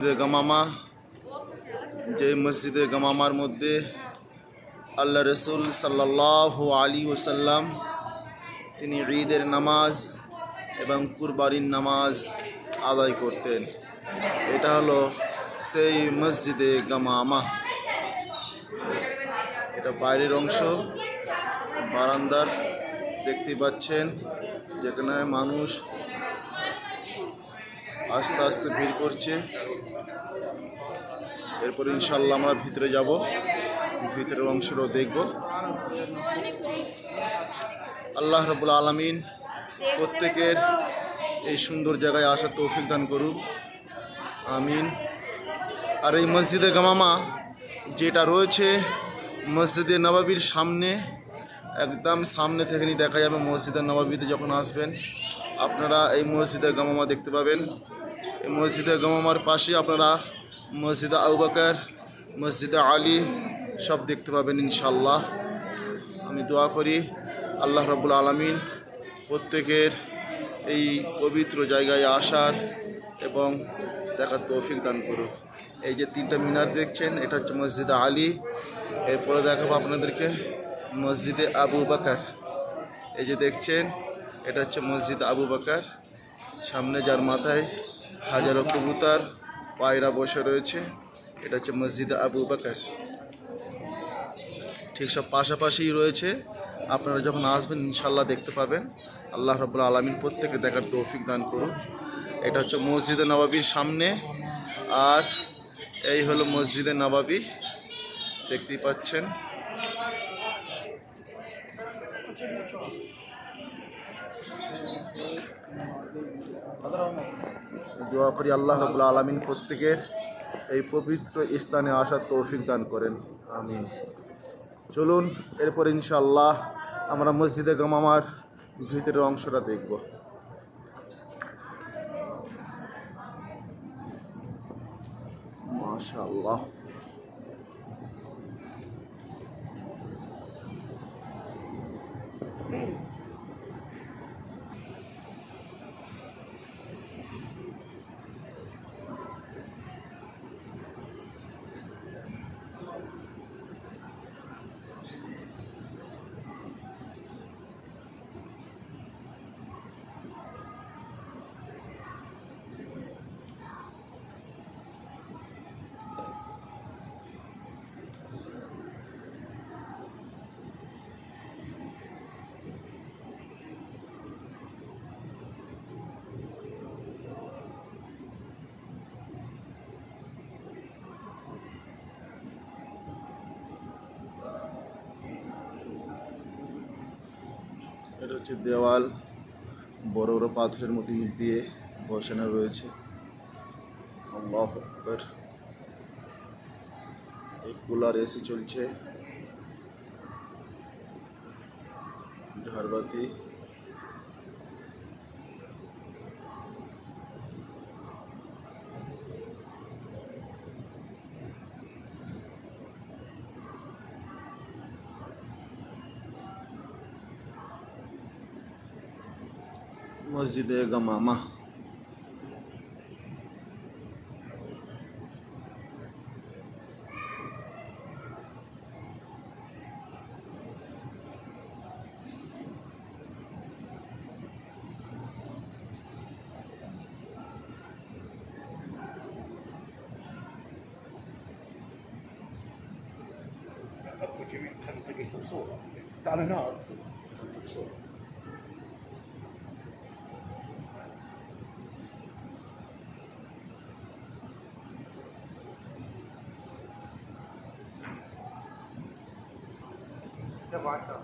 গামামা যে মসজিদে গামামার মধ্যে আল্লাহ রসুল সাল্লাহ আলী ওসাল্লাম তিনি ঈদের নামাজ এবং কুরবানির নামাজ আদায় করতেন। এটা হলো সেই মসজিদে গামামা। এটা বাইরের অংশ, বারান্দার, দেখতে পাচ্ছেন, যেখানে মানুষ আস্তে আস্তে ভিড় করছে। এরপর ইনশাল্লাহ আমরা ভিতরে যাব। ভিতরের অংশটাও দেখব। আল্লাহ রবুল আলমিন প্রত্যেকের এই সুন্দর জায়গায় আসার তৌফিক দান করুক। আমিন। আর এই মসজিদে গামামা যেটা রয়েছে, মসজিদে নবাবির সামনে, একদম সামনে থেকে দেখা যাবে মসজিদে নবাবিতে যখন আসবেন, আপনারা এই মসজিদে গামামা দেখতে পাবেন। মসজিদে গামামার পাশে আপনারা মসজিদে আউবাকার মসজিদে আলী সব দেখতে পাবেন ইনশাল্লাহ আমি দোয়া করি আল্লাহ রবুল আলমিন প্রত্যেকের এই পবিত্র জায়গায় আসার এবং দেখার তৌফিক দান করুক। এই যে তিনটা মিনার দেখছেন, এটা হচ্ছে মসজিদে আলী। এরপরে দেখাবো আপনাদেরকে মসজিদে আবু বাকার। এই যে দেখছেন, এটা হচ্ছে মসজিদ আবু বাকার। সামনে যার মাথায় হাজারো কবুতার পায়রা বসে রয়েছে। এটা হচ্ছে মসজিদে আবু বাকার। ঠিক সব পাশাপাশি রয়েছে। আপনারা যখন আসবেন ইনশাল্লাহ দেখতে পাবেন। আল্লাহ রবুল্লা আলমিন প্রত্যেকে দেখার তৌফিক দান করুন। এটা হচ্ছে মসজিদে নবাবির সামনে। আর এই হলো মসজিদে নবাবি। দেখতেই পাচ্ছেন। দোয়া করি আল্লাহ রবুল্লা আলমিন প্রত্যেকের এই পবিত্র স্থানে আসার তৌফিক দান করেন। আমিন। চলুন, এরপর ইনশাল্লাহ আমরা মসজিদে গামামার ভিতরের অংশটা দেখব। মাশাল্লাহ এটা হচ্ছে দেওয়াল, বড় বড় পাথরের মতো ইট দিয়ে বসানো রয়েছে। কুলার এসি চলছে। ঝাড়বাতি مسجد يا جماعة تعال صوره the water.